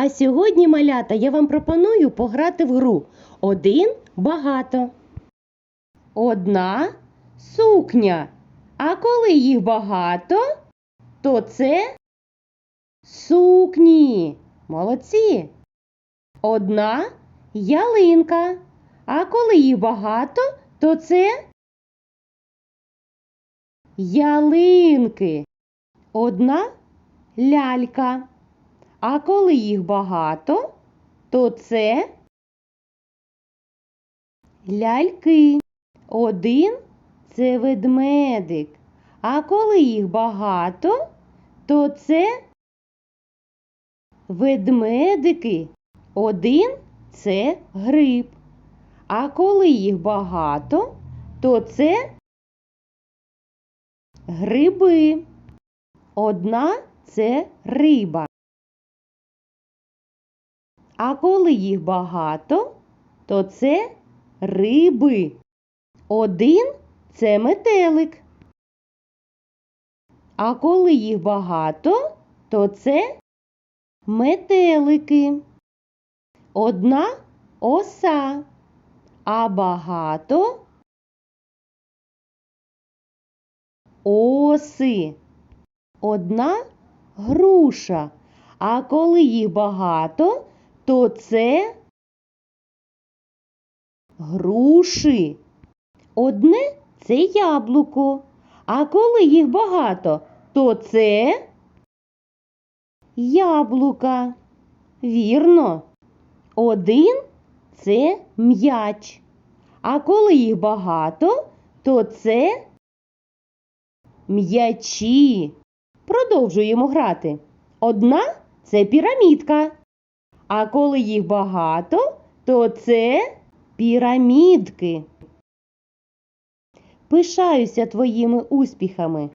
А сьогодні, малята, я вам пропоную пограти в гру один багато. Одна сукня. А коли їх багато, то це сукні. Молодці. Одна ялинка. А коли їх багато, то це ялинки. Одна лялька. А коли їх багато, то це ляльки. Один це ведмедик. А коли їх багато, то це ведмедики. Один це гриб. А коли їх багато, то це гриби. Одна це риба. А коли їх багато, то це риби. Один це метелик. А коли їх багато, то це метелики. Одна оса, а багато оси. Одна груша. А коли їх багато, то це груші. Одне це яблуко. А коли їх багато, то це яблука. Вірно. Один це м'яч. А коли їх багато, то це м'ячі. Продовжуємо грати. Одна це пірамідка. А коли їх багато, то це пірамідки. Пишаюся твоїми успіхами.